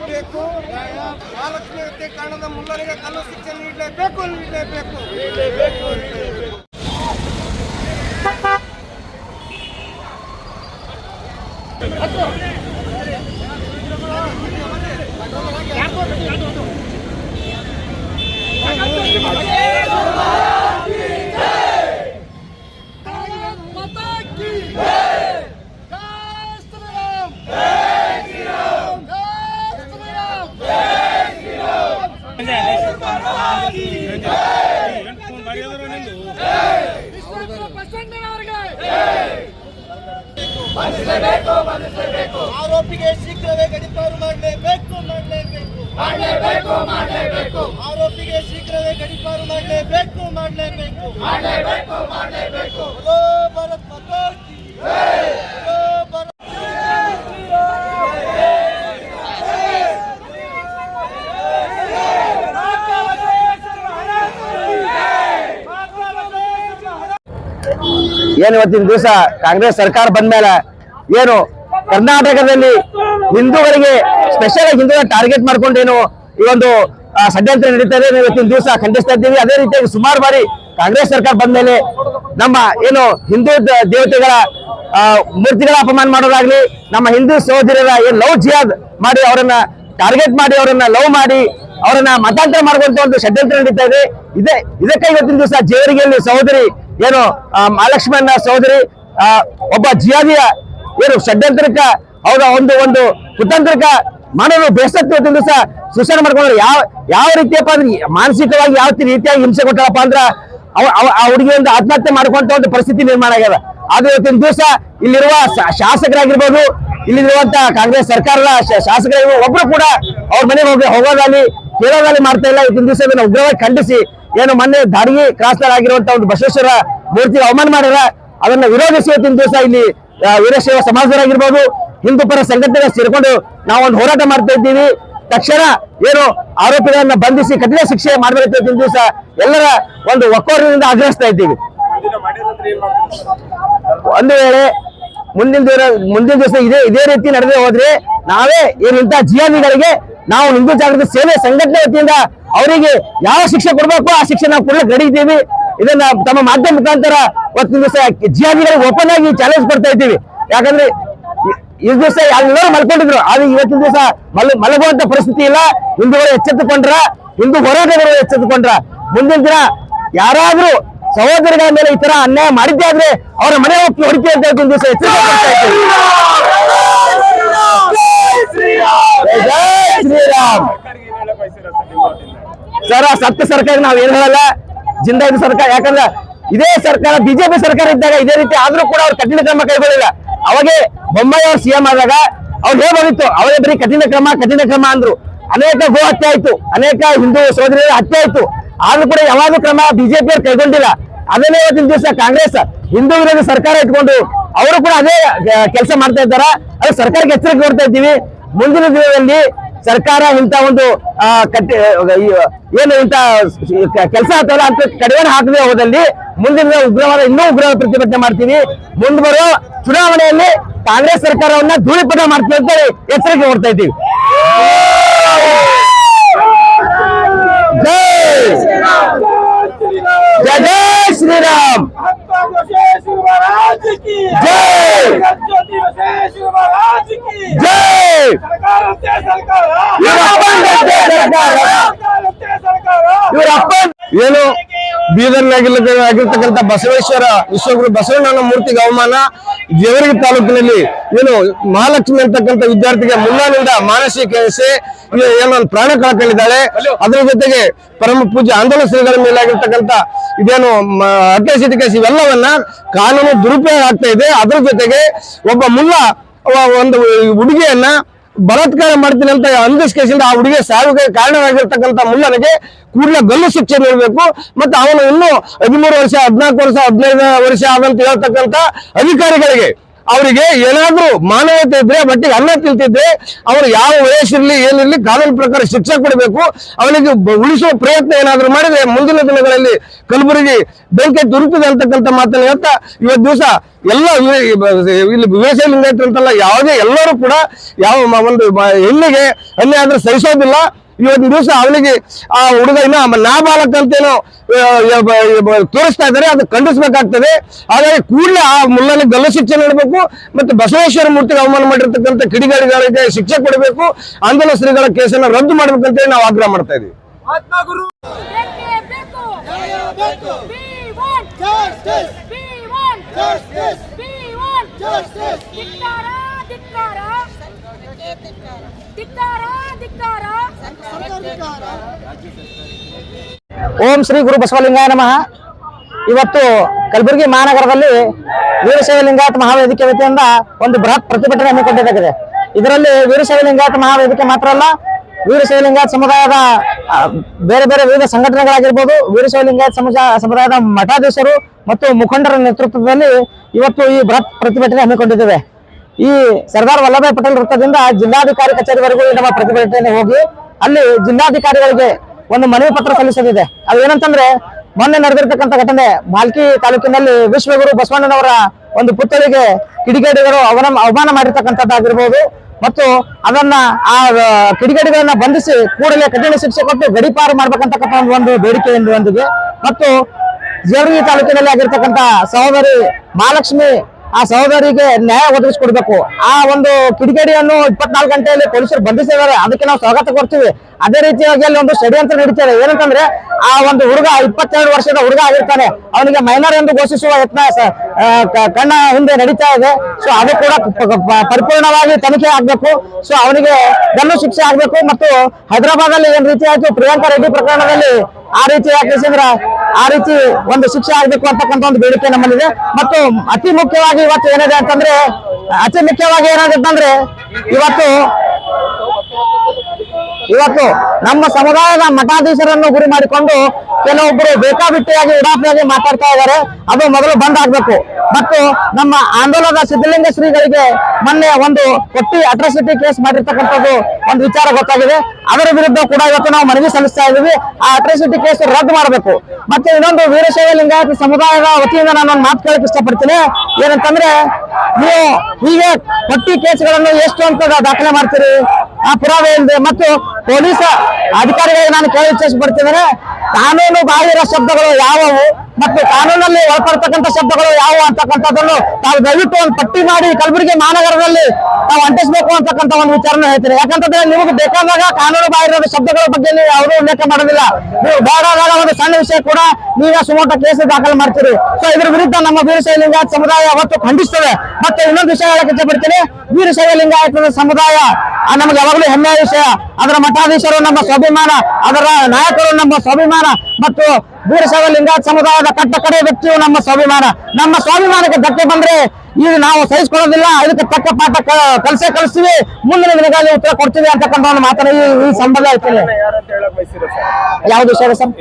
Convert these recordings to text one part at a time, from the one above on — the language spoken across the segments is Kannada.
ಬೇಕೇ ಮಹಾಲಕ್ಷ್ಮಿ ಹತ್ಯಾಕಾಂಡದ ಮುಲ್ಲರಿಗೆ ಕಲ್ಲು ಶಿಕ್ಷೆ ನೀಡಲೇಬೇಕು ನೀಡಲೇಬೇಕು. ಬಂಧಿಸಲೇಬೇಕು ಬಂಧಿಸಲೇಬೇಕು ಆರೋಪಿಗೆ ಶೀಘ್ರವೇ ಗಡಿಪಾರು ಮಾಡಲೇಬೇಕು ಮಾಡಲೇಬೇಕು. ಮಾಡಲೇಬೇಕು ಮಾಡಲೇಬೇಕು. ಆರೋಪಿಗೆ ಶೀಘ್ರವೇ ಗಡಿಪಾರು ಮಾಡಲೇಬೇಕು ಮಾಡಲೇಬೇಕು. ಮಾಡಲೇಬೇಕು ಮಾಡಲೇಬೇಕು. ಹಲೋ ಭಾರತ್ ಮಾತಾ ಕಿ ಏನ್ ಇವತ್ತಿನ ದಿವಸ ಕಾಂಗ್ರೆಸ್ ಸರ್ಕಾರ ಬಂದ್ಮೇಲೆ ಏನು ಕರ್ನಾಟಕದಲ್ಲಿ ಹಿಂದೂಗಳಿಗೆ ಸ್ಪೆಷಲ್ ಆಗಿ ಹಿಂದೂಗಳ ಟಾರ್ಗೆಟ್ ಮಾಡ್ಕೊಂಡೇನು ಈ ಒಂದು ಷಡ್ಯಂತ್ರ ನಡೀತಾ ಇದೆ. ಇವತ್ತಿನ ದಿವಸ ಖಂಡಿಸ್ತಾ ಇದ್ದೀವಿ. ಅದೇ ರೀತಿಯಾಗಿ ಸುಮಾರು ಬಾರಿ ಕಾಂಗ್ರೆಸ್ ಸರ್ಕಾರ ಬಂದ ಮೇಲೆ ನಮ್ಮ ಏನು ಹಿಂದೂ ದೇವತೆಗಳ ಮೂರ್ತಿಗಳ ಅಪಮಾನ ಮಾಡೋದಾಗ್ಲಿ, ನಮ್ಮ ಹಿಂದೂ ಸಹೋದರರ ಏನು ಲವ್ ಜಿಯಾದ್ ಮಾಡಿ ಅವರನ್ನ ಟಾರ್ಗೆಟ್ ಮಾಡಿ, ಅವರನ್ನ ಲವ್ ಮಾಡಿ, ಅವರನ್ನ ಮತಾಂತರ ಮಾಡುವಂತ ಒಂದು ಷಡ್ಯಂತ್ರ ನಡೀತಾ ಇದೆ. ಇದೇ, ಇದಕ್ಕೆ ಇವತ್ತಿನ ದಿವಸ ಜೇವರಿಗೆಯಲ್ಲಿ ಸಹೋದರಿ ಏನು ಮಹಾಲಕ್ಷ್ಮಣ್ಣ ಮಹಾಲಕ್ಷ್ಮಣ ಸಹೋದರಿ ಒಬ್ಬ ಜಿಯಾದಿಯ ಏನು ಷಡ್ಯಂತ್ರಕ? ಅವರ ಒಂದು ಒಂದು ಕುತಂತ್ರಕ? ಮಾಡಲು ಬೇಸತ್ತು ಸಹ ಸೂಚನೆ ಮಾಡ್ಕೊಂಡ್ರೆ ಯಾವ ಯಾವ ರೀತಿಯಪ್ಪ ಅಂದ್ರೆ ಮಾನಸಿಕವಾಗಿ ಯಾವ ರೀತಿಯಾಗಿ ಹಿಂಸೆ ಕೊಟ್ಟಾರಪ್ಪ ಅಂದ್ರ ಆ ಹುಡುಗಿಯಿಂದ ಆತ್ಮಹತ್ಯೆ ಮಾಡ್ಕೊಂತ ಒಂದು ಪರಿಸ್ಥಿತಿ ನಿರ್ಮಾಣ ಆಗ್ಯದ. ಆದ್ರೆ ಇವತ್ತಿನ ದಿವಸ ಇಲ್ಲಿರುವ ಶಾಸಕರಾಗಿರ್ಬೋದು, ಇಲ್ಲಿರುವಂತ ಕಾಂಗ್ರೆಸ್ ಸರ್ಕಾರದ ಶಾಸಕರು ಒಬ್ರು ಕೂಡ ಅವ್ರ ಮನೆಗೆ ಹೋಗಿ ಹೋಗೋದಾಗಲಿ, ಕೇಳೋದಾಗಲಿ ಮಾಡ್ತಾ ಇಲ್ಲ. ಇವತ್ತಿನ ದಿವಸ ಇದನ್ನ ಉಗ್ರವಾಗಿ ಖಂಡಿಸಿ, ಏನು ಮೊನ್ನೆ ದಾಡಿಗೆ ಕ್ರಾಸ್ ಆಗಿರುವಂತ ಒಂದು ಬಸವೇಶ್ವರ ಮೂರ್ತಿ ಅವಮಾನ ಮಾಡ್ಯಾರ. ಅದನ್ನ ವಿರೋಧಿಸಿ ಇವತ್ತಿನ ದಿವಸ ಇಲ್ಲಿ ವೀರಶೈವ ಸಮಾಜದವರಾಗಿರ್ಬೋದು, ಹಿಂದೂ ಪರ ಸಂಘಟನೆಗಳು ಸೇರ್ಕೊಂಡು ನಾವು ಒಂದು ಹೋರಾಟ ಮಾಡ್ತಾ ಇದ್ದೀವಿ. ತಕ್ಷಣ ಏನು ಆರೋಪಿಗಳನ್ನ ಬಂಧಿಸಿ ಕಠಿಣ ಶಿಕ್ಷೆ ಮಾಡಬೇಕು ಅಂತ ದಿವಸ ಎಲ್ಲರ ಒಂದು ಒಕ್ಕೋರದಿಂದ ಆಗ್ರಹಿಸ್ತಾ ಇದ್ದೀವಿ. ಒಂದು ವೇಳೆ ಮುಂದಿನ ದಿನ, ಮುಂದಿನ ದಿವಸ ಇದೇ ಇದೇ ರೀತಿ ನಡೆದೇ ಹೋದ್ರೆ ನಾವೇ ಏನಂತ ಜಿಯಾದಿಗಳಿಗೆ ನಾವು ಹಿಂದೂ ಜಾಗೃತಿ ಸೇವೆ ಸಂಘಟನೆ ವತಿಯಿಂದ ಅವರಿಗೆ ಯಾವ ಶಿಕ್ಷೆ ಕೊಡಬೇಕು ಆ ಶಿಕ್ಷೆ ನಾವು ಕೊಡ್ಲಿಕ್ಕೆ ರೆಡಿ ಇದನ್ನ ತಮ್ಮ ಮಾಧ್ಯಮ ಮುಖಾಂತರ ಇವತ್ತಿನ ದಿವಸ ಜಿಯಾದಿಗಳಿಗೆ ಓಪನ್ ಆಗಿ ಚಾಲೆಂಜ್ ಕೊಡ್ತಾ ಇದ್ದೀವಿ. ಯಾಕಂದ್ರೆ ಈ- ದಿವಸ ಎಲ್ಲರೂ ಮಲ್ಕೊಂಡಿದ್ರು. ಆದ್ರೆ ಇವತ್ತಿನ ದಿವಸ ಮಲ್ ಮಲಗುವಂತ ಪರಿಸ್ಥಿತಿ ಇಲ್ಲ. ಹಿಂದೂಗಳು ಎಚ್ಚೆತ್ತುಕೊಂಡ್ರ ಹಿಂದೂ ಹೋರಾಟಗಾರರು ಎಚ್ಚೆತ್ತುಕೊಂಡ್ರ. ಮುಂದಿನ ದಿನ ಯಾರಾದ್ರೂ ಸಹೋದರಿಗಳ ಮೇಲೆ ಈ ತರ ಅನ್ಯಾಯ ಮಾಡಿದ್ದೆ ಆದ್ರೆ ಅವರ ಮನೆ ಹೋಗಿ ಹೊಡಿಕೆ ಅಂತ ಒಂದು ದಿವಸ ಎಚ್ಚರಿಕೆ ಶ್ರೀರಾಮ್! ಸರ ಸತ್ಯ ಸರ್ಕಾರ ನಾವ್ ಏನ್ ಹೇಳಲ್ಲ. ಜಿಂದ ಇದು ಸರ್ಕಾರ, ಯಾಕಂದ್ರೆ ಇದೇ ಸರ್ಕಾರ, ಬಿಜೆಪಿ ಸರ್ಕಾರ ಇದ್ದಾಗ ಇದೇ ರೀತಿ ಆದ್ರೂ ಕೂಡ ಅವ್ರು ಕಠಿಣ ಕ್ರಮ ಕೈಗೊಳ್ಳಿಲ್ಲ. ಅವಾಗೆ ಬೊಮ್ಮಾಯಿ ಅವ್ರು ಸಿಎಂ ಆದಾಗ ಅವ್ರು ಹೇಳೋದಿತ್ತು ಅವರೇ ಬರೀ ಕಠಿಣ ಕ್ರಮ ಕಠಿಣ ಕ್ರಮ ಅಂದ್ರು. ಅನೇಕ ಗೋ ಹತ್ಯೆ ಆಯ್ತು. ಅನೇಕ ಹಿಂದೂ ಸೋದರಿಯರ ಹತ್ಯೆ ಆಯ್ತು. ಆದ್ರೂ ಕೂಡ ಯಾವಾಗೂ ಕ್ರಮ ಬಿಜೆಪಿ ಕೈಗೊಂಡಿಲ್ಲ. ಅದನ್ನೇ ಇವತ್ತಿನ ದಿವಸ ಕಾಂಗ್ರೆಸ್ ಹಿಂದೂ ವಿರೋಧಿ ಸರ್ಕಾರ ಇಟ್ಕೊಂಡು ಅವರು ಕೂಡ ಅದೇ ಕೆಲಸ ಮಾಡ್ತಾ ಇದ್ದಾರ? ಅದು ಸರ್ಕಾರಕ್ಕೆ ಎಚ್ಚರಿಕೆ ಕೊಡ್ತಾ ಇದ್ದೀವಿ. ಮುಂದಿನ ದಿನದಲ್ಲಿ ಸರ್ಕಾರ ಇಂತ ಒಂದು ಕಟ್ಟಿ ಏನು ಇಂತ ಕೆಲಸ ಆಗ್ತಾವಲ್ಲ ಅಂತ ಕಡೆಯನ್ನು ಹಾಕದೆ ಹೋದಲ್ಲಿ ಮುಂದಿನ ಉಗ್ರವಾದ, ಇನ್ನೂ ಉಗ್ರವಾದ ಪ್ರತಿಭಟನೆ ಮಾಡ್ತೀವಿ. ಮುಂದೆ ಬರೋ ಚುನಾವಣೆಯಲ್ಲಿ ಕಾಂಗ್ರೆಸ್ ಸರ್ಕಾರವನ್ನ ಧೂಳಿಪಟ ಮಾಡ್ತೀವಿ ಅಂತ ಹೇಳಿ ಎಚ್ಚರಿಕೆ ಕೊಡ್ತಾ ಇದ್ದೀವಿ. ಜೈ ಜಯ ಜಯ ಶ್ರೀರಾಮ್ ಜೈ ಜೈ ಇವರಪ್ಪ ಏನು ಬೀದರ್ನಾಗಿರ್ತಕ್ಕಂಥ ಬಸವೇಶ್ವರ ವಿಶ್ವಗುರು ಬಸವಣ್ಣನ ಮೂರ್ತಿಗೆ ಅವಮಾನ. ಜೇವರ್ಗಿ ತಾಲೂಕಿನಲ್ಲಿ ಏನು ಮಹಾಲಕ್ಷ್ಮಿ ಅಂತಕ್ಕಂಥ ವಿದ್ಯಾರ್ಥಿಗೆ ಮುನ್ನಾನಿಂದ ಮಾನಸಿಕ ಹಿಂಸೆ ಏನೊಂದು ಪ್ರಾಣ ಕಳ್ಕೊಂಡಿದ್ದಾಳೆ. ಅದರ ಜೊತೆಗೆ ಪರಮ ಪೂಜ್ಯ ಆಂದೋಲನ ಶ್ರೀಗಳ ಮೇಲಾಗಿರ್ತಕ್ಕಂಥ ಇದೇನು ಹತ್ಯೆ ಸಿಟಿ ಕೇಸ್ ಇವೆಲ್ಲವನ್ನ ಕಾನೂನು ದುರುಪಯೋಗ ಆಗ್ತಾ ಇದೆ. ಅದರ ಜೊತೆಗೆ ಒಬ್ಬ ಮುಲ್ಲ ಒಂದು ಹುಡುಗಿಯನ್ನ ಬಲಾತ್ಕಾರ ಮಾಡ್ತೀನಿ ಅಂತ ಅಂದಿಸ್ ಕೇಸಿಂದ ಆ ಹುಡುಗಿ ಸಾವಿಗೆ ಕಾರಣವಾಗಿರ್ತಕ್ಕಂಥ ಮುಲ್ಲನಿಗೆ ಕೂಡಲೇ ಗಲ್ಲು ಶಿಕ್ಷೆ ನೀಡಬೇಕು. ಮತ್ತೆ ಅವನು ಇನ್ನು ಹದಿಮೂರು ವರ್ಷ, ಹದಿನಾಲ್ಕು ವರ್ಷ, ಹದಿನೈದು ವರ್ಷ ಆದಂತ ಹೇಳ್ತಕ್ಕಂಥ ಅಧಿಕಾರಿಗಳಿಗೆ ಅವರಿಗೆ ಏನಾದ್ರೂ ಮಾನವತೆ ಇದ್ರೆ ಮಟ್ಟಿಗೆ ಅನ್ನ ತಿಳ್ತಿದ್ರೆ ಅವರು ಯಾವ ವಯಸ್ಸಿರ್ಲಿ, ಏನಿರ್ಲಿ, ಕಾನೂನು ಪ್ರಕಾರ ಶಿಕ್ಷೆ ಕೊಡಬೇಕು. ಅವನಿಗೆ ಉಳಿಸುವ ಪ್ರಯತ್ನ ಏನಾದ್ರೂ ಮಾಡಿದ್ರೆ, ಮುಂದಿನ ದಿನಗಳಲ್ಲಿ ಕಲಬುರಗಿ ಬೆಂಕಿ ತುರುಕಿದೆ ಅಂತಕ್ಕಂಥ ಮಾತನ್ನು ಹೇಳ್ತಾ, ಇವತ್ತು ದಿವಸ ಎಲ್ಲ ಇಲ್ಲಿ ಅಂತಲ್ಲ, ಯಾವುದೇ ಎಲ್ಲರೂ ಕೂಡ ಯಾವ ಒಂದು ಹೆಣ್ಣಿಗೆ ಅನ್ಯಾಯ ಆದ್ರೆ ಸಹಿಸೋದಿಲ್ಲ. ಇವತ್ತಿನ ದಿವಸ ಅವನಿಗೆ ಆ ಹುಡುಗ ಇನ್ನ ನಾಬಾಲಕ ಅಂತೇನೋ ತೋರಿಸ್ತಾ ಇದ್ದಾರೆ ಅದು ಖಂಡಿಸ್ಬೇಕಾಗ್ತದೆ. ಹಾಗಾಗಿ ಕೂಡಲೇ ಆ ಮುಲ್ಲನಿಗೆ ಗಲ್ಲು ಶಿಕ್ಷೆ ನೀಡಬೇಕು ಮತ್ತೆ ಬಸವೇಶ್ವರ ಮೂರ್ತಿಗೆ ಅವಮಾನ ಮಾಡಿರ್ತಕ್ಕಂಥ ಕಿಡಿಗಾರಿಗಳಿಗೆ ಶಿಕ್ಷೆ ಕೊಡಬೇಕು ಆಂದೋಲನ ಶ್ರೀಗಳ ಕೇಸನ್ನು ರದ್ದು ಮಾಡ್ಬೇಕಂತೇಳಿ ನಾವು ಆಗ್ರಹ ಮಾಡ್ತಾ ಇದೀವಿ. Justice. We want Justice. We want Justice. ಧಿಕ್ಕಾರ. ಧಿಕ್ಕಾರ ಧಿಕ್ಕಾರ. ಓಂ ಶ್ರೀ ಗುರು ಬಸವಲಿಂಗಾಯ ನಮಃ. ಇವತ್ತು ಕಲಬುರಗಿ ಮಹಾನಗರದಲ್ಲಿ ವೀರಶೈವ ಲಿಂಗಾಯತ ಮಹಾವೇದಿಕೆ ವತಿಯಿಂದ ಒಂದು ಬೃಹತ್ ಪ್ರತಿಭಟನೆ ಹಮ್ಮಿಕೊಂಡಿದ್ದಾಗಿದೆ. ಇದರಲ್ಲಿ ವೀರಶೈವ ಲಿಂಗಾಯತ ಮಹಾವೇದಿಕೆ ಮಾತ್ರ ಅಲ್ಲ ವೀರಶೈವ ಲಿಂಗಾಯತ ಸಮುದಾಯದ ಬೇರೆ ಬೇರೆ ವಿವಿಧ ಸಂಘಟನೆಗಳಾಗಿರ್ಬೋದು ವೀರಶೈವ ಲಿಂಗಾಯತ ಸಮುದಾಯ ಸಮುದಾಯದ ಮಠಾಧೀಶರು ಮತ್ತು ಮುಖಂಡರ ನೇತೃತ್ವದಲ್ಲಿ ಇವತ್ತು ಈ ಬೃಹತ್ ಪ್ರತಿಭಟನೆ ಹಮ್ಮಿಕೊಂಡಿದ್ದೇವೆ. ಈ ಸರ್ದಾರ್ ವಲ್ಲಭಾಯ್ ಪಟೇಲ್ ವೃತ್ತದಿಂದ ಜಿಲ್ಲಾಧಿಕಾರಿ ಕಚೇರಿವರೆಗೂ ನಮ್ಮ ಪ್ರತಿಭಟನೆ ಹೋಗಿ ಅಲ್ಲಿ ಜಿಲ್ಲಾಧಿಕಾರಿಗಳಿಗೆ ಒಂದು ಮನವಿ ಪತ್ರ ಸಲ್ಲಿಸಲಿದೆ ಅದು ಏನಂತಂದ್ರೆ ಮೊನ್ನೆ ನಡೆದಿರ್ತಕ್ಕಂಥ ಘಟನೆ ಮಾಲ್ಕಿ ತಾಲೂಕಿನಲ್ಲಿ ವಿಶ್ವಗುರು ಬಸವಣ್ಣನವರ ಒಂದು ಪುತ್ಥಳಿಗೆ ಕಿಡಿಗೇಡಿಗಳು ಅವನ ಅವಮಾನ ಮಾಡಿರ್ತಕ್ಕಂಥದ್ದಾಗಿರ್ಬೋದು ಮತ್ತು ಅದನ್ನ ಆ ಕಿಡಿಗೇಡಿಗಳನ್ನ ಬಂಧಿಸಿ ಕೂಡಲೇ ಕಠಿಣ ಶಿಕ್ಷೆ ಕೊಟ್ಟು ಗಡಿಪಾರು ಮಾಡ್ಬೇಕಂತಕ್ಕಂಥ ಒಂದು- ಒಂದು ಬೇಡಿಕೆಯೊಂದಿಗೆ ಮತ್ತು ಜೇವರ್ಗಿ ತಾಲೂಕಿನಲ್ಲಿ ಆಗಿರ್ತಕ್ಕಂಥ ಸಹೋದರಿ ಮಹಾಲಕ್ಷ್ಮಿ ಆ ಸಹೋದರಿಗೆ ನ್ಯಾಯ ಒದಗಿಸ್ಕೊಡ್ಬೇಕು. ಆ ಒಂದು ಕಿಡಿಗೇಡಿಯನ್ನು ಇಪ್ಪತ್ನಾಲ್ಕು ಗಂಟೆಯಲ್ಲಿ ಪೊಲೀಸರು ಬಂಧಿಸಿದ್ದಾರೆ. ಅದಕ್ಕೆ ನಾವು ಸ್ವಾಗತ ಕೊಡ್ತೀವಿ. ಅದೇ ರೀತಿಯಾಗಿ ಅಲ್ಲಿ ಒಂದು ಷಡ್ಯಂತ್ರ ನಡೀತಾರೆ ಏನಂತಂದ್ರೆ ಆ ಒಂದು ಹುಡುಗ ಇಪ್ಪತ್ತೆರಡು ವರ್ಷದ ಹುಡುಗ ಆಗಿರ್ತಾನೆ. ಅವನಿಗೆ ಮೈನರ್ ಎಂದು ಘೋಷಿಸುವ ಯತ್ನ ಕಣ್ಣ ಹಿಂದೆ ನಡೀತಾ ಇದೆ. ಸೊ ಅದು ಕೂಡ ಪರಿಪೂರ್ಣವಾಗಿ ತನಿಖೆ ಆಗ್ಬೇಕು. ಸೊ ಅವನಿಗೆ ಗಲ್ಲು ಶಿಕ್ಷೆ ಆಗ್ಬೇಕು. ಮತ್ತು ಹೈದರಾಬಾದ್ ಅಲ್ಲಿ ಏನ್ ರೀತಿ ಆಯ್ತು ಪ್ರಿಯಾಂಕಾ ರೆಡ್ಡಿ ಪ್ರಕರಣದಲ್ಲಿ ಆ ರೀತಿ ಯಾಕೆಂದ್ರೆ ಆ ರೀತಿ ಒಂದು ಶಿಕ್ಷೆ ಆಗ್ಬೇಕು ಅಂತಕ್ಕಂಥ ಒಂದು ಬೇಡಿಕೆ ನಮ್ಮಲ್ಲಿದೆ. ಮತ್ತು ಅತಿ ಮುಖ್ಯವಾಗಿ ಇವತ್ತು ಏನಿದೆ ಅಂತಂದ್ರೆ, ಅತಿ ಮುಖ್ಯವಾಗಿ ಏನಾಗುತ್ತೆ ಅಂದ್ರೆ, ಇವತ್ತು ಇವತ್ತು ನಮ್ಮ ಸಮುದಾಯದ ಮಠಾಧೀಶರನ್ನು ಗುರಿ ಮಾಡಿಕೊಂಡು ಕೆಲವೊಬ್ಬರು ಬೇಕಾಬಿಟ್ಟಿಯಾಗಿ, ಉಡಾಫಿಯಾಗಿ ಮಾತಾಡ್ತಾ ಇದ್ದಾರೆ. ಅದು ಮೊದಲು ಬಂದ್ ಆಗ್ಬೇಕು. ಮತ್ತು ನಮ್ಮ ಆಂದೋಲನದ ಸಿದ್ಧಲಿಂಗ ಶ್ರೀಗಳಿಗೆ ಮೊನ್ನೆ ಒಂದು ಕೊಟ್ಟಿ ಅಟ್ರಾಸಿಟಿ ಕೇಸ್ ಮಾಡಿರ್ತಕ್ಕಂಥದ್ದು ಒಂದು ವಿಚಾರ ಗೊತ್ತಾಗಿದೆ. ಅದರ ವಿರುದ್ಧ ಕೂಡ ಇವತ್ತು ನಾವು ಮನವಿ ಸಲ್ಲಿಸ್ತಾ ಇದ್ದೀವಿ. ಆ ಅಟ್ರಾಸಿಟಿ ಕೇಸ್ ರದ್ದು ಮಾಡಬೇಕು. ಮತ್ತೆ ಇನ್ನೊಂದು ವೀರಶೈವ ಲಿಂಗಾಯತ ಸಮುದಾಯದ ವತಿಯಿಂದ ನಾನು ಒಂದು ಮಾತು ಕೇಳಕ್ ಇಷ್ಟಪಡ್ತೀನಿ. ಏನಂತಂದ್ರೆ, ನೀವು ಹೀಗೆ ಕೊಟ್ಟಿ ಕೇಸ್ಗಳನ್ನು ಎಷ್ಟು ಅಂತ ದಾಖಲೆ ಮಾಡ್ತೀರಿ? ಆ ಪುರಾವೆ ಇಲ್ಲದೆ ಮತ್ತು ಪೊಲೀಸ್ ಅಧಿಕಾರಿಗಳಿಗೆ ನಾನು ಕೇಳಿ ಇಚ್ಛಿಸಪಡ್ತಿದ್ದೇನೆ ಕಾನೂನು ಬಾಹಿರ ಶಬ್ದಗಳು ಯಾವುವು ಮತ್ತು ಕಾನೂನಲ್ಲಿ ಒಳಪಡ್ತಕ್ಕಂಥ ಶಬ್ದಗಳು ಯಾವುವು ಅಂತಕ್ಕಂಥದ್ದನ್ನು ತಾವು ದಯವಿಟ್ಟು ಒಂದು ಪಟ್ಟಿ ಮಾಡಿ ಕಲಬುರಗಿ ಮಹಾನಗರದಲ್ಲಿ ತಾವು ಅಂಟಿಸಬೇಕು ಅಂತಕ್ಕಂಥ ಒಂದು ವಿಚಾರನ ಹೇಳ್ತೀನಿ. ಯಾಕಂತಂದ್ರೆ ನಿಮಗೆ ಬೇಕಾದಾಗ ಕಾನೂನು ಬಾಹಿರದ ಶಬ್ದಗಳ ಬಗ್ಗೆ ನೀವು ಯಾವುದೂ ಉಲ್ಲೇಖ ಮಾಡೋದಿಲ್ಲ. ನೀವು ಬೇಡಾದಾಗ ಒಂದು ವಿಷಯ ಕೂಡ ನೀವ ಸುಮೋಟ ಕೇಸ್ ದಾಖಲು ಮಾಡ್ತೀರಿ. ಸೊ ಇದ್ರ ವಿರುದ್ಧ ನಮ್ಮ ವೀರಶೈವ ಲಿಂಗಾಯತ ಸಮುದಾಯ ಅವತ್ತು ಖಂಡಿಸ್ತದೆ. ಮತ್ತೆ ಇನ್ನೊಂದು ವಿಷಯ ಹೇಳಕ್ಕೆ ಇಷ್ಟಪಡ್ತೀನಿ. ವೀರಶೈವ ಲಿಂಗಾಯತ ಸಮುದಾಯ ನಮ್ಗೆ ಯಾವಾಗಲೂ ಹೆಮ್ಮೆಯ ವಿಷಯ. ಅದರ ಮಠಾಧೀಶರು ನಮ್ಮ ಸ್ವಾಭಿಮಾನ, ಅದರ ನಾಯಕರು ನಮ್ಮ ಸ್ವಾಭಿಮಾನ, ಮತ್ತು ವೀರಶೈವ ಲಿಂಗಾಯತ ಸಮುದಾಯದ ಕಟ್ಟ ಕಡೆ ವ್ಯಕ್ತಿಯು ನಮ್ಮ ಸ್ವಾಭಿಮಾನ. ನಮ್ಮ ಸ್ವಾಭಿಮಾನಕ್ಕೆ ಧಕ್ಕೆ ಬಂದ್ರೆ ಈಗ ನಾವು ಸಹಿಸ್ಕೊಳ್ಳೋದಿಲ್ಲ ಅದಕ್ಕೆ ತಕ್ಕ ಪಾಠ ಕಲಸೇ ಕಲ್ಸೇ ಕಲಿಸ್ತೀವಿ ಮುಂದಿನ ದಿನಗಳಲ್ಲಿ ಉತ್ತರ ಕೊಡ್ತೀವಿ ಅಂತಕ್ಕಂಥ ಒಂದು ಮಾತನ್ನ ಈ ಸಂಬಂಧ ಯಾರು ಅಂತ ಯಾವ್ದು ವಿಷಯ ಸರ್?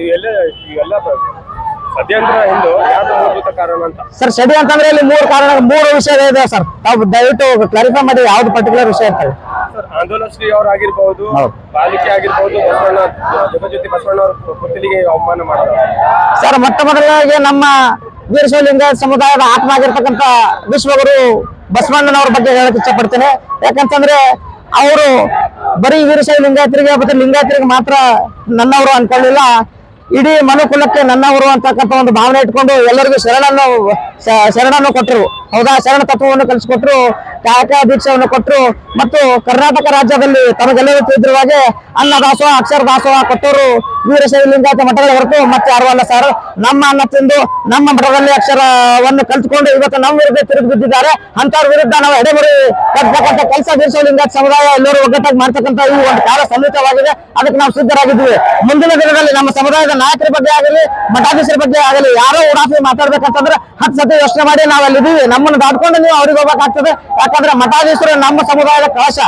ಸರ್ ಸಡಿ ಅಂತಂದ್ರೆ ಇಲ್ಲಿ ಮೂರು ಕಾರಣ ಮೂರು ವಿಷಯ ಇದೆ ಸರ್. ತಾವು ದಯವಿಟ್ಟು ಕ್ಲಾರಿಫೈ ಮಾಡಿ ಯಾವ್ದು ಪರ್ಟಿಕ್ಯುಲರ್ ವಿಷಯ ಇರ್ತವೆ ಸರ್ ಆಂದೋಲನ ಶ್ರೀ ಅವರಾಗಿರ್ಬಹುದು ಹೌದು. ಬಾಲಿಕೆ ಆಗಿರ್ಬಹುದು ಬಸವಣ್ಣ ಜಗಜ್ಯೋತಿ ಬಸವಣ್ಣ ಅವ್ರ ಅವಮಾನ ಮಾಡೋದು. ಸರ್ ಮೊಟ್ಟ ಮೊದಲಾಗಿ ನಮ್ಮ ವೀರಶೈವ ಲಿಂಗಾಯತ ಸಮುದಾಯದ ಆತ್ಮ ಆಗಿರ್ತಕ್ಕಂಥ ವಿಶ್ವಗುರು ಬಸವಣ್ಣನವ್ರ ಬಗ್ಗೆ ಹೇಳಕ್ ಇಷ್ಟಪಡ್ತೇನೆ. ಯಾಕಂತಂದ್ರೆ ಅವರು ಬರೀ ವೀರಶೈವ ಲಿಂಗಾಯತರಿಗೆ ಮತ್ತೆ ಲಿಂಗಾಯತರಿಗೆ ಮಾತ್ರ ನನ್ನವರು ಅನ್ಕೊಳ್ಳಿಲ್ಲ. ಇಡೀ ಮನುಕುಲಕ್ಕೆ ನನ್ನವರು ಅಂತಕ್ಕಂಥ ಒಂದು ಭಾವನೆ ಇಟ್ಕೊಂಡು ಎಲ್ಲರಿಗೂ ಶರಣನ್ನು ಶರಣನ್ನು ಕೊಟ್ಟರು ಹೌದಾ? ಶರಣ ತತ್ವವನ್ನು ಕಲಿಸಿಕೊಟ್ರು ಕಾಯಕ ದೀಕ್ಷೆಯನ್ನು ಕೊಟ್ಟರು ಮತ್ತು ಕರ್ನಾಟಕ ರಾಜ್ಯದಲ್ಲಿ ತಮಗೆಲ್ಲರೂ ತಿಳಿದಿರುವ ಹಾಗೆ ಅನ್ನ ದಾಸೋಹ, ಅಕ್ಷರ ದಾಸೋಹ ಕೊಟ್ಟವರು ವೀರಶೈಲಿಂಗಾತ ಮಠಗಳ ಹೊರತು ಮತ್ತೆ ಯಾರು ಅಲ್ಲ ಸರ್. ನಮ್ಮ ಅನ್ನ ತಿಂದು ನಮ್ಮ ಮಠದಲ್ಲಿ ಅಕ್ಷರವನ್ನು ಕಲ್ತ್ಕೊಂಡು ಇವತ್ತು ನಮ್ಮ ವಿರುದ್ಧ ತಿರುಗಿ ಬಿದ್ದಿದ್ದಾರೆ. ಅಂತವ್ರ ವಿರುದ್ಧ ನಾವು ಎಡೆಮುರಿ ಕಟ್ಟತಕ್ಕಂಥ ಕೆಲಸ ವೀರಶೈವ ಲಿಂಗಾಯತ ಸಮುದಾಯ ಎಲ್ಲರೂ ಒಗ್ಗಟ್ಟಾಗಿ ಮಾಡ್ತಕ್ಕಂಥ ಈ ಒಂದು ಕಾಲ ಸನ್ನಿಹಿತವಾಗಿದೆ. ಅದಕ್ಕೆ ನಾವು ಸಿದ್ಧರಾಗಿದ್ದೀವಿ. ಮುಂದಿನ ದಿನದಲ್ಲಿ ನಮ್ಮ ಸಮುದಾಯದ ನಾಯಕರ ಬಗ್ಗೆ ಆಗಲಿ, ಮಠಾಧೀಶರ ಬಗ್ಗೆ ಆಗಲಿ, ಯಾರೋ ಉಡಾಫಿ ಮಾತಾಡ್ಬೇಕಂತಂದ್ರೆ ಹತ್ತು ಸತಿ ಯೋಚನೆ ಮಾಡಿ ನಾವು ಅಲ್ಲಿದ್ದೀವಿ ನಮ್ಮನ್ನು ದಾಟ್ಕೊಂಡು ನೀವು ಅವ್ರಿಗೆ ಹೋಗ್ಬೇಕಾಗ್ತದೆ ಯಾಕಂದ್ರೆ ಮಠಾಧೀಶರು ನಮ್ಮ ಸಮುದಾಯದ ಕಳಶ.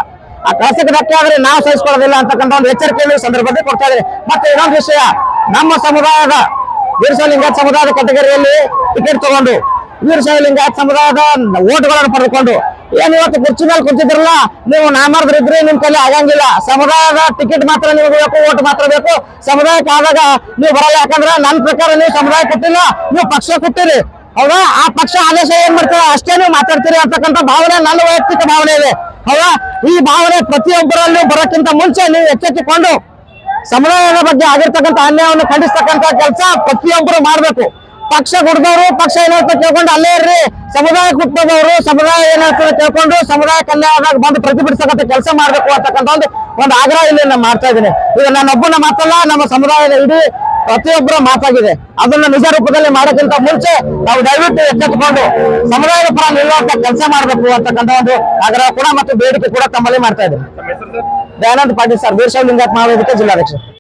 ಆ ಕಳಶಕ್ಕೆ ಧಕ್ಕೆ ಆದ್ರೆ ನಾವು ಸಹಿಸಿಕೊಳ್ಳೋದಿಲ್ಲ ಅಂತಕ್ಕಂಥ ಒಂದು ಎಚ್ಚರಿಕೆಯನ್ನು ಸಂದರ್ಭದಲ್ಲಿ ಕೊಡ್ತಾ ಇದ್ದಾರೆ ಮತ್ತೆ ಇನ್ನೊಂದು ವಿಷಯ, ನಮ್ಮ ಸಮುದಾಯದ ವೀರಶೈವ ಲಿಂಗಾಯತ ಸಮುದಾಯದ ಕೆಟಗರಿಯಲ್ಲಿ ಟಿಕೆಟ್ ತಗೊಂಡು ವೀರಶೈವ ಲಿಂಗಾಯತ್ ಸಮುದಾಯದ ಓಟ್ಗಳನ್ನು ಪಡೆದುಕೊಂಡು, ಏನು ಇವತ್ತು ಕುರ್ಚಿ ಮೇಲೆ ಕುಂತಿದ್ರಲ್ಲ, ನೀವು ನಾಮರ್ದ್ರಿದ್ರೆ ನಿಮ್ ಕೈಲಿ ಆಗಂಗಿಲ್ಲ. ಸಮುದಾಯದ ಟಿಕೆಟ್ ಮಾತ್ರ ನಿಮಗೆ ಬೇಕು, ಓಟ್ ಮಾತ್ರ ಬೇಕು. ಸಮುದಾಯಕ್ಕೆ ಆದಾಗ ನೀವು ಬರಲ್ಲ. ಯಾಕಂದ್ರೆ ನನ್ನ ಪ್ರಕಾರ ನೀವು ಸಮುದಾಯ ಕೊಟ್ಟಿಲ್ಲ, ನೀವು ಪಕ್ಷ ಕೊಟ್ಟಿರಿ. ಹೌದಾ? ಆ ಪಕ್ಷ ಆದೇಶ ಏನ್ ಮಾಡ್ತಾರೆ ಅಷ್ಟೇ ನೀವು ಮಾತಾಡ್ತೀರಿ ಅಂತಕ್ಕಂಥ ಭಾವನೆ, ನನ್ನ ವೈಯಕ್ತಿಕ ಭಾವನೆ ಇದೆ. ಹೌದಾ? ಈ ಭಾವನೆ ಪ್ರತಿಯೊಬ್ಬರಲ್ಲೂ ಬರೋಕ್ಕಿಂತ ಮುಂಚೆ ನೀವು ಎಚ್ಚೆತ್ತಿಕೊಂಡು ಸಮುದಾಯದ ಬಗ್ಗೆ ಆಗಿರ್ತಕ್ಕಂಥ ಅನ್ಯಾಯವನ್ನು ಖಂಡಿಸ್ತಕ್ಕಂಥ ಕೆಲಸ ಪ್ರತಿಯೊಬ್ಬರು ಮಾಡಬೇಕು. ಪಕ್ಷ ಗುಡ್ದವರು ಪಕ್ಷ ಏನಾಗ್ತದೆ ಕೇಳ್ಕೊಂಡು ಅಲ್ಲೇ ಇರ್ರಿ. ಸಮುದಾಯ ಕುಟುಂಬದವರು ಸಮುದಾಯ ಏನಾಗ್ತದೆ ಕೇಳ್ಕೊಂಡು ಸಮುದಾಯ ಕಲ್ಯಾಣದಾಗ ಬಂದು ಪ್ರತಿಭಟಿಸತಕ್ಕಂಥ ಕೆಲಸ ಮಾಡಬೇಕು ಅಂತಕ್ಕಂಥ ಒಂದು ಒಂದು ಆಗ್ರಹ ಇಲ್ಲಿ ನಾನು ಮಾಡ್ತಾ ಇದ್ದೀನಿ. ಈಗ ನಾನೊಬ್ಬನ ಮಾತಲ್ಲ, ನಮ್ಮ ಸಮುದಾಯದ ಇಡೀ ಪ್ರತಿಯೊಬ್ಬರ ಮಾತಾಗಿದೆ. ಅದನ್ನ ನಿಜ ರೂಪದಲ್ಲಿ ಮಾಡೋಕ್ಕಿಂತ ಮುಂಚೆ ನಾವು ದಯವಿಟ್ಟು ಎಚ್ಚೆತ್ತುಕೊಂಡು ಸಮುದಾಯದ ಪರ ನಿಲ್ಲುವಂತ ಕೆಲಸ ಮಾಡಬೇಕು ಅಂತಕ್ಕಂಥ ಒಂದು ಆಗ್ರಹ ಕೂಡ ಮತ್ತು ಬೇಡಿಕೆ ಕೂಡ ತಮ್ಮಲ್ಲಿ ಮಾಡ್ತಾ ಸರ್ ದಯಾನಂದ ಪಾಟೀಲ್ ಸರ್, ವೀರಶೈವ ಮಾಡೋದಕ್ಕೆ ಜಿಲ್ಲಾಧ್ಯಕ್ಷ.